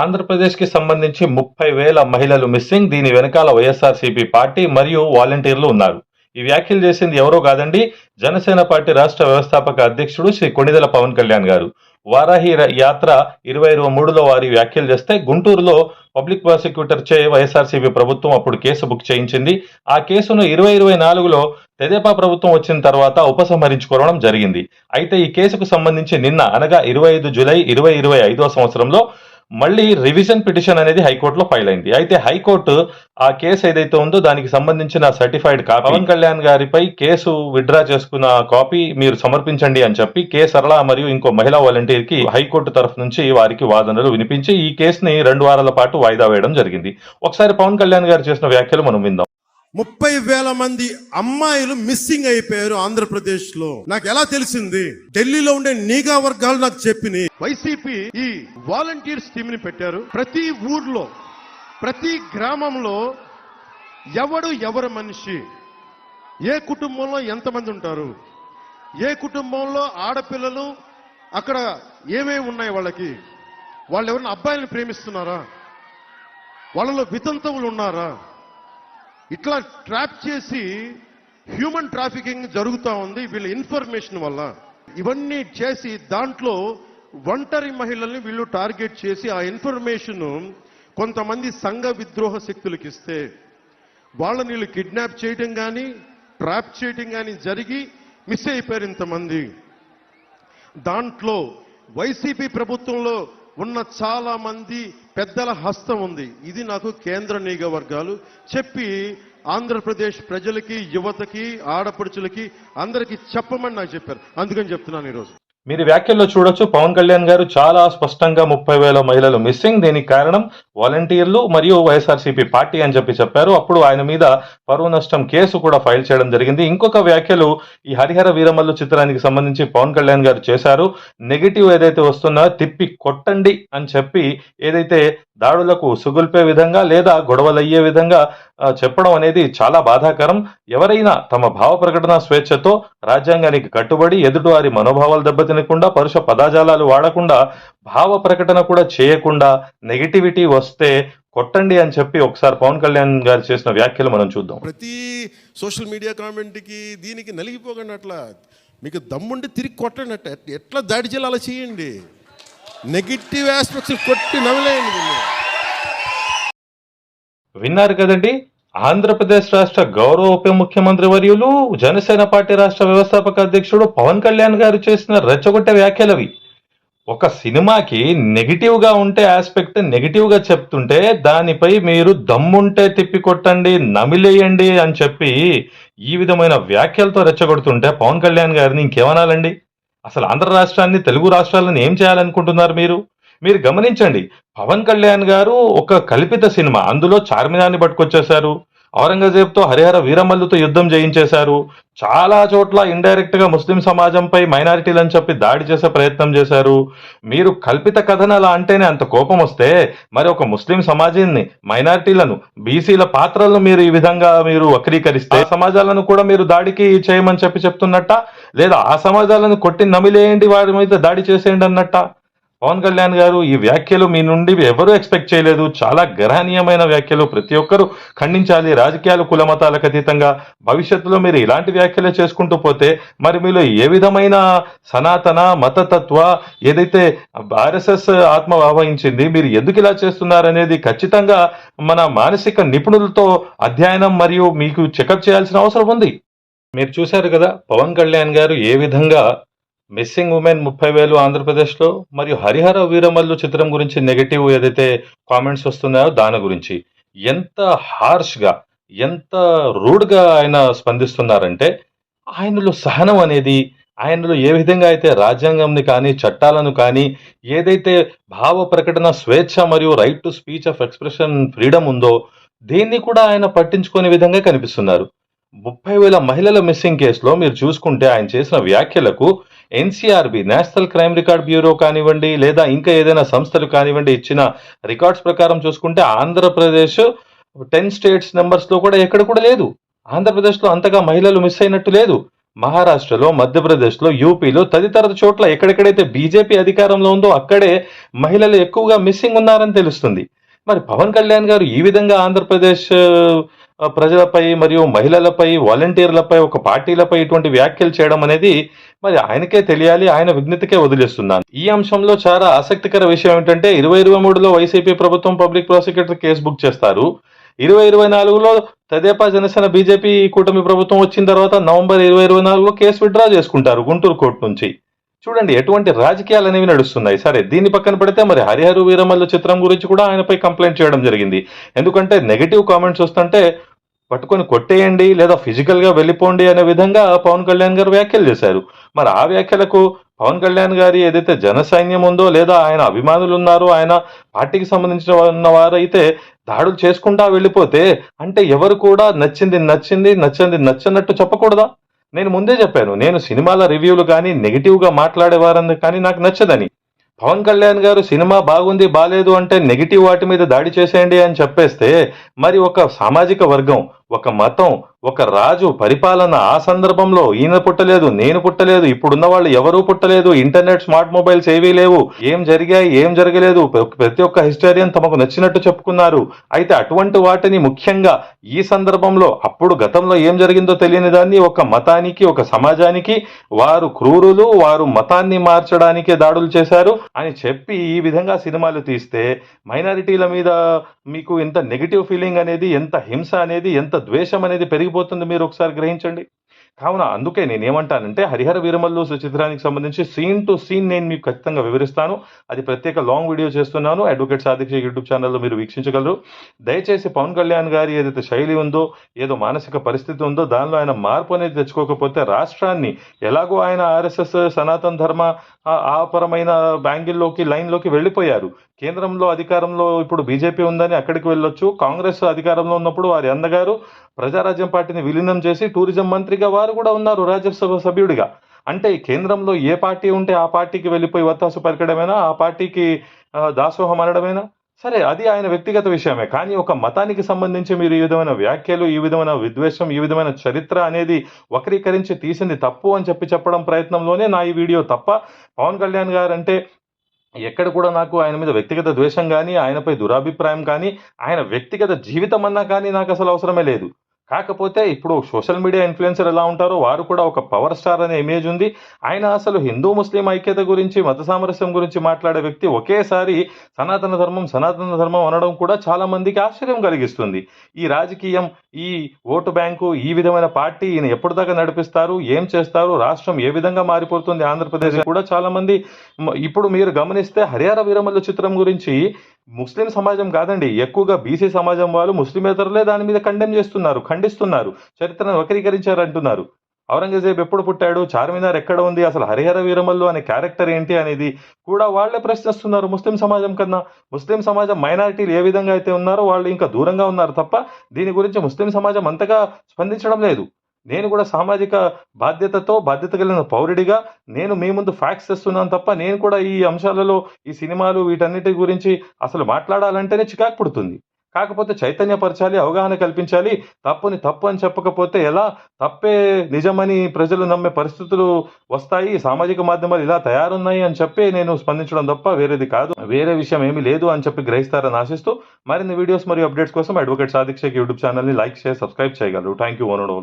ఆంధ్రప్రదేశ్కి సంబంధించి ముప్పై వేల మహిళలు మిస్సింగ్. దీని వెనకాల వైఎస్ఆర్సీపీ పార్టీ మరియు వాలంటీర్లు ఉన్నారు. ఈ వ్యాఖ్యలు చేసింది ఎవరో కాదండి జనసేన పార్టీ రాష్ట్ర వ్యవస్థాపక అధ్యక్షుడు శ్రీ కొణిదెల పవన్ కళ్యాణ్ గారు. వారాహి యాత్ర ఇరవై ఇరవై మూడులో వారి వ్యాఖ్యలు చేస్తే గుంటూరులో పబ్లిక్ ప్రాసిక్యూటర్ చే వైఎస్ఆర్సీపీ ప్రభుత్వం అప్పుడు కేసు బుక్ చేయించింది. ఆ కేసును ఇరవై ఇరవై నాలుగులో తెదేపా ప్రభుత్వం వచ్చిన తర్వాత ఉపసంహరించుకోవడం జరిగింది. అయితే ఈ కేసుకు సంబంధించి నిన్న అనగా ఇరవై ఐదు జులై ఇరవై ఇరవై ఐదో సంవత్సరంలో మళ్ళీ రివిజన్ పిటిషన్ అనేది హైకోర్టులో ఫైల్ అయింది. అయితే హైకోర్టు ఆ కేసు ఏదైతే ఉందో దానికి సంబంధించిన సర్టిఫైడ్ కాపీ పవన్ కళ్యాణ్ గారిపై కేసు విత్డ్రా చేసుకున్న కాపీ మీరు సమర్పించండి అని చెప్పి కె. సరళ మరియు ఇంకో మహిళా వాలంటీర్కి హైకోర్టు తరఫు నుంచి వారికి వాదనలు వినిపించి ఈ కేసుని రెండు వారాల పాటు వాయిదా వేయడం జరిగింది. ఒకసారి పవన్ కళ్యాణ్ గారు చేసిన వ్యాఖ్యలు మనం విందాం. ముప్పై వేల మంది అమ్మాయిలు మిస్సింగ్ అయిపోయారు ఆంధ్రప్రదేశ్లో నాకు ఎలా తెలిసింది? ఢిల్లీలో ఉండే నీగా వర్గాలు నాకు చెప్పినాయి. వైసీపీ ఈ వాలంటీర్స్ టీమ్ని పెట్టారు. ప్రతి ఊర్లో ప్రతి గ్రామంలో ఎవడు ఎవరి మనిషి? ఏ కుటుంబంలో ఎంతమంది ఉంటారు? ఏ కుటుంబంలో ఆడపిల్లలు? అక్కడ ఏమేమి ఉన్నాయి వాళ్ళకి? వాళ్ళు ఎవరైనా అబ్బాయిలను ప్రేమిస్తున్నారా? వాళ్ళలో వితంతువులు ఉన్నారా? ఇట్లా ట్రాప్ చేసి హ్యూమన్ ట్రాఫికింగ్ జరుగుతూ ఉంది వీళ్ళ ఇన్ఫర్మేషన్ వల్ల. ఇవన్నీ చేసి దాంట్లో ఒంటరి మహిళల్ని వీళ్ళు టార్గెట్ చేసి ఆ ఇన్ఫర్మేషన్ కొంతమంది సంఘ విద్రోహ శక్తులకు ఇస్తే వాళ్ళని వీళ్ళు కిడ్నాప్ చేయడం కానీ ట్రాప్ చేయడం కానీ జరిగి మిస్ అయిపోయారు ఇంతమంది. దాంట్లో వైసీపీ ప్రభుత్వంలో ఉన్న చాలా మంది పెద్దల హస్తం ఉంది. ఇది నాకు కేంద్ర నీగ వర్గాలు చెప్పి ఆంధ్రప్రదేశ్ ప్రజలకి యువతకి ఆడపడుచులకి అందరికీ చెప్పమని నాకు చెప్పారు. అందుకని చెప్తున్నాను ఈరోజు. మీరు వ్యాఖ్యల్లో చూడొచ్చు పవన్ కళ్యాణ్ గారు చాలా స్పష్టంగా ముప్పై వేల మహిళలు మిస్సింగ్ దీనికి కారణం వాలంటీర్లు మరియు వైఎస్ఆర్సీపీ పార్టీ అని చెప్పి చెప్పారు. అప్పుడు ఆయన మీద పరువు నష్టం కేసు కూడా ఫైల్ చేయడం జరిగింది. ఇంకొక వ్యాఖ్యలు ఈ హరిహర వీరమల్లు చిత్రానికి సంబంధించి పవన్ కళ్యాణ్ గారు చేశారు. నెగిటివ్ ఏదైతే వస్తున్నా తిప్పి కొట్టండి అని చెప్పి ఏదైతే దాడులకు సుగుల్పే విధంగా లేదా గొడవలయ్యే విధంగా చెప్పడం అనేది చాలా బాధాకరం. ఎవరైనా తమ భావ ప్రకటన స్వేచ్ఛతో రాజ్యాంగానికి కట్టుబడి ఎదుటివారి మనోభావాలు దెబ్బతినకుండా పరుష పదాజాలాలు వాడకుండా భావ ప్రకటన కూడా చేయకుండా నెగిటివిటీ వస్తే కొట్టండి అని చెప్పి ఒకసారి పవన్ కళ్యాణ్ గారు చేసిన వ్యాఖ్యలు మనం చూద్దాం. ప్రతి సోషల్ మీడియా కామెంట్కి దీనికి నలిగిపోకండి అట్లా మీకు దమ్ముండి తిరిగి కొట్టండి అట్ట. ఎట్లా దాడి చేయాలి అలా చేయండి. నెగిటివ్ ఆస్పెక్ట్స్ కొట్టి నవ్వలేయండి విన్నారు కదండి? ఆంధ్రప్రదేశ్ రాష్ట్ర గౌరవ ఉప ముఖ్యమంత్రి వర్యులు జనసేన పార్టీ రాష్ట్ర వ్యవస్థాపక అధ్యక్షుడు పవన్ కళ్యాణ్ గారు చేసిన రెచ్చగొట్టే వ్యాఖ్యలవి. ఒక సినిమాకి నెగిటివ్గా ఉంటే ఆస్పెక్ట్ నెగిటివ్గా చెప్తుంటే దానిపై మీరు దమ్ముంటే తిప్పి కొట్టండి నమిలేయండి అని చెప్పి ఈ విధమైన వ్యాఖ్యలతో రెచ్చగొడుతుంటే పవన్ కళ్యాణ్ గారిని ఇంకేమనాలండి? అసలు ఆంధ్ర రాష్ట్రాన్ని తెలుగు రాష్ట్రాలను ఏం చేయాలనుకుంటున్నారు మీరు? మీరు గమనించండి. పవన్ కళ్యాణ్ గారు ఒక కల్పిత సినిమా అందులో చార్మినార్ని పట్టుకొచ్చేశారు. ఔరంగజేబ్తో హరిహర వీరమల్లుతో యుద్ధం చేయించేశారు చాలా చోట్ల ఇండైరెక్ట్గా ముస్లిం సమాజంపై మైనారిటీలని చెప్పి దాడి చేసే ప్రయత్నం చేశారు. మీరు కల్పిత కథనాలు అంటేనే అంత కోపం వస్తే మరి ఒక ముస్లిం సమాజాన్ని మైనారిటీలను బీసీల పాత్రలను మీరు ఈ విధంగా మీరు వక్రీకరిస్తే ఆ సమాజాలను కూడా మీరు దాడికి చేయమని చెప్పి చెప్తున్నట్ట? లేదా ఆ సమాజాలను కొట్టి నమిలేయండి వారి మీద దాడి చేసేయండి అన్నట్ట? పవన్ కళ్యాణ్ గారు ఈ వ్యాఖ్యలు మీ నుండి ఎవరు ఎక్స్పెక్ట్ చేయలేదు. చాలా గర్హనీయమైన వ్యాఖ్యలు. ప్రతి ఒక్కరూ ఖండించాలి. రాజకీయాలు కుల మతాలకు అతీతంగా. భవిష్యత్తులో మీరు ఇలాంటి వ్యాఖ్యలే చేసుకుంటూ పోతే మరి మీలో ఏ విధమైన సనాతన మతతత్వ ఏదైతే ఆర్ఎస్ఎస్ ఆత్మ ఆవహించింది మీరు ఎందుకు ఇలా చేస్తున్నారనేది ఖచ్చితంగా మన మానసిక నిపుణులతో అధ్యయనం మరియు మీకు చెకప్ చేయాల్సిన అవసరం ఉంది. మీరు చూశారు కదా పవన్ కళ్యాణ్ గారు ఏ విధంగా మిస్సింగ్ ఉమెన్ ముప్పై వేలు ఆంధ్రప్రదేశ్లో మరియు హరిహర వీరమల్లు చిత్రం గురించి నెగటివ్ ఏదైతే కామెంట్స్ వస్తున్నాయో దాని గురించి. ఎంత హార్ష్గా ఎంత రూడ్గా ఆయన స్పందిస్తున్నారంటే ఆయనలో సహనం అనేది ఆయనలో ఏ విధంగా అయితే రాజ్యాంగంని కానీ చట్టాలను కానీ ఏదైతే భావ ప్రకటన స్వేచ్ఛ మరియు right to speech of expression freedom ఉందో దీన్ని కూడా ఆయన పట్టించుకునే విధంగా కనిపిస్తున్నారు. ముప్పై వేల మహిళల మిస్సింగ్ కేసులో మీరు చూసుకుంటే ఆయన చేసిన వ్యాఖ్యలకు NCRB national crime record bureau కానివ్వండి లేదా ఇంకా ఏదైనా సంస్థలు కానివ్వండి ఇచ్చిన రికార్డ్స్ ప్రకారం చూసుకుంటే ఆంధ్రప్రదేశ్ టెన్ స్టేట్స్ నెంబర్స్లో కూడా ఎక్కడ కూడా లేదు. ఆంధ్రప్రదేశ్లో అంతగా మహిళలు మిస్ అయినట్టు లేదు. మహారాష్ట్రలో మధ్యప్రదేశ్లో యూపీలో తదితర చోట్ల ఎక్కడెక్కడైతే బీజేపీ అధికారంలో ఉందో అక్కడే మహిళలు ఎక్కువగా మిస్సింగ్ ఉన్నారని తెలుస్తుంది. మరి పవన్ కళ్యాణ్ గారు ఈ విధంగా ఆంధ్రప్రదేశ్ ప్రజలపై మరియు మహిళలపై వాలంటీర్లపై ఒక పార్టీలపై ఇటువంటి వ్యాఖ్యలు చేయడం అనేది మరి ఆయనకే తెలియాలి ఆయన విజ్ఞతకే వదిలేస్తున్నాను. ఈ అంశంలో చాలా ఆసక్తికర విషయం ఏంటంటే ఇరవై ఇరవై మూడులో వైసీపీ ప్రభుత్వం పబ్లిక్ ప్రాసిక్యూటర్ కేసు బుక్ చేస్తారు. ఇరవై ఇరవై నాలుగులో తదేపా జనసేన బీజేపీ కూటమి ప్రభుత్వం వచ్చిన తర్వాత నవంబర్ ఇరవై ఇరవై నాలుగులో కేసు విత్డ్రా చేసుకుంటారు గుంటూరు కోర్టు నుంచి. చూడండి ఎటువంటి రాజకీయాలు అనేవి నడుస్తున్నాయి. సరే దీన్ని పక్కన పెడితే మరి హరిహర వీరమల్లు చిత్రం గురించి కూడా ఆయనపై కంప్లైంట్ చేయడం జరిగింది. ఎందుకంటే నెగటివ్ కామెంట్స్ వస్తుంటే పట్టుకొని కొట్టేయండి లేదా ఫిజికల్గా వెళ్ళిపోండి అనే విధంగా పవన్ కళ్యాణ్ గారు వ్యాఖ్యలు చేశారు. మరి ఆ వ్యాఖ్యలకు పవన్ కళ్యాణ్ గారి ఏదైతే జన సైన్యం ఉందో లేదా ఆయన అభిమానులు ఉన్నారో ఆయన పార్టీకి సంబంధించిన ఉన్న వారైతే దాడులు చేసుకుంటా వెళ్ళిపోతే అంటే ఎవరు కూడా నచ్చింది నచ్చింది నచ్చింది నచ్చనట్టు చెప్పకూడదా? నేను ముందే చెప్పాను నేను సినిమాల రివ్యూలు కానీ నెగిటివ్గా మాట్లాడేవారని కానీ నాకు నచ్చదని. పవన్ కళ్యాణ్ గారు సినిమా బాగుంది బాలేదు అంటే నెగిటివ్ వాటి మీద దాడి చేసేయండి అని చెప్పేస్తే మరి ఒక సామాజిక వర్గం ఒక మతం ఒక రాజు పరిపాలన ఆ సందర్భంలో ఈయన పుట్టలేదు నేను పుట్టలేదు ఇప్పుడున్న వాళ్ళు ఎవరూ పుట్టలేదు ఇంటర్నెట్ స్మార్ట్ మొబైల్స్ ఏవీ లేవు ఏం జరిగాయి ఏం జరగలేదు ప్ర- ప్రతి ఒక్క హిస్టారియన్ తమకు నచ్చినట్టు చెప్పుకున్నారు. అయితే అటువంటి వాటిని ముఖ్యంగా ఈ సందర్భంలో అప్పుడు గతంలో ఏం జరిగిందో తెలియని దాన్ని ఒక మతానికి ఒక సమాజానికి వారు క్రూరులు వారు మతాన్ని మార్చడానికే దాడులు చేశారు అని చెప్పి ఈ విధంగా సినిమాలు తీస్తే మైనారిటీల మీద మీకు ఎంత నెగిటివ్ ఫీలింగ్ అనేది ఎంత హింస అనేది ఎంత ద్వేషం అనేది పెరిగిపోతుంది. మీరు ఒకసారి గ్రహించండి. కావున అందుకే నేను ఏమంటానంటే హరిహర వీరమల్లు సుచిత్రానికి సంబంధించి సీన్ టు సీన్ నేను మీకు ఖచ్చితంగా వివరిస్తాను. అది ప్రత్యేక లాంగ్ వీడియో చేస్తున్నాను. అడ్వకేట్ సాధిక్ష యూట్యూబ్ ఛానల్లో మీరు వీక్షించగలరు. దయచేసి పవన్ కళ్యాణ్ గారి ఏదైతే శైలి ఉందో ఏదో మానసిక పరిస్థితి ఉందో దానిలో ఆయన మార్పు అనేది తెచ్చుకోకపోతే రాష్ట్రాన్ని ఎలాగో ఆయన ఆర్ఎస్ఎస్ సనాతన ధర్మ ఆ పరమైన బ్యాంగిల్లోకి లైన్లోకి వెళ్ళిపోయారు. కేంద్రంలో అధికారంలో ఇప్పుడు బీజేపీ ఉందని అక్కడికి వెళ్ళొచ్చు. కాంగ్రెస్ అధికారంలో ఉన్నప్పుడు వారి అన్నగారు ప్రజారాజ్యం పార్టీని విలీనం చేసి టూరిజం మంత్రిగా వారు కూడా ఉన్నారు రాజ్యసభ సభ్యుడిగా. అంటే కేంద్రంలో ఏ పార్టీ ఉంటే ఆ పార్టీకి వెళ్ళిపోయి వత్తాసు పలకడమేనా? ఆ పార్టీకి దాసోహం అనడమేనా? సరే అది ఆయన వ్యక్తిగత విషయమే. కానీ ఒక మతానికి సంబంధించి మీరు ఈ విధమైన వ్యాఖ్యలు ఈ విధమైన విద్వేషం ఈ విధమైన చరిత్ర అనేది వక్రీకరించి తీసింది తప్పు అని చెప్పి చెప్పడం ప్రయత్నంలోనే నా ఈ వీడియో తప్ప పవన్ కళ్యాణ్ గారు అంటే ఎక్కడ కూడా నాకు ఆయన మీద వ్యక్తిగత ద్వేషం కానీ ఆయనపై దురాభిప్రాయం కానీ ఆయన వ్యక్తిగత జీవితం అన్నా కానీ నాకు అసలు అవసరమే లేదు. కాకపోతే ఇప్పుడు సోషల్ మీడియా ఇన్ఫ్లుయెన్సర్ ఎలా ఉంటారో వారు కూడా ఒక పవర్ స్టార్ అనే ఇమేజ్ ఉంది. ఆయన అసలు హిందూ ముస్లిం ఐక్యత గురించి మత సామరస్యం గురించి మాట్లాడే వ్యక్తి ఒకేసారి సనాతన ధర్మం సనాతన ధర్మం అనడం కూడా చాలా మందికి ఆశ్చర్యం కలిగిస్తుంది. ఈ రాజకీయం ఈ ఓటు బ్యాంకు ఈ విధమైన పార్టీ ఈయన ఎప్పటిదాకా నడిపిస్తారు ఏం చేస్తారు రాష్ట్రం ఏ విధంగా మారిపోతుంది ఆంధ్రప్రదేశ్ కూడా చాలా మంది. ఇప్పుడు మీరు గమనిస్తే హరిహర వీరమల్లు చిత్రం గురించి ముస్లిం సమాజం కాదండి. ఎక్కువగా బీసీ సమాజం వాళ్ళు ముస్లిమేతరులే దాని మీద కండెమ్ చేస్తున్నారు ఖండిస్తున్నారు చరిత్రను వక్రీకరించారు అంటున్నారు ఔరంగజేబ్ ఎప్పుడు పుట్టాడు? చార్మినార్ ఎక్కడ ఉంది? అసలు హరిహర వీరమల్లు అనే క్యారెక్టర్ ఏంటి అనేది కూడా వాళ్ళే ప్రశ్నిస్తున్నారు ముస్లిం సమాజం కన్నా. ముస్లిం సమాజం మైనారిటీలు ఏ విధంగా అయితే ఉన్నారో వాళ్ళు ఇంకా దూరంగా ఉన్నారు తప్ప దీని గురించి ముస్లిం సమాజం అంతగా స్పందించడం లేదు. నేను కూడా సామాజిక బాధ్యతతో బాధ్యత కలిగిన పౌరుడిగా నేను మీ ముందు ఫ్యాక్స్ తెస్తున్నాను తప్ప నేను కూడా ఈ అంశాలలో ఈ సినిమాలు వీటన్నిటి గురించి అసలు మాట్లాడాలంటేనే చికాకు పుడుతుంది. కాకపోతే చైతన్యపరచాలి అవగాహన కల్పించాలి. తప్పుని తప్పు అని చెప్పకపోతే ఎలా? తప్పే నిజమని ప్రజలు నమ్మే పరిస్థితులు వస్తాయి. సామాజిక మాధ్యమాలు ఇలా తయారున్నాయి అని చెప్పి నేను స్పందించడం తప్ప వేరేది కాదు. వేరే విషయం ఏమీ లేదు అని చెప్పి గ్రహిస్తారని ఆశిస్తూ మరిన్ని వీడియోస్ మరియు అప్డేట్స్ కోసం అడ్వకేట్ సాధిక్షేక్ యూట్యూబ్ ఛానల్ని లైక్ చేసి సబ్స్క్రైబ్ చేయగలరు. Thank you one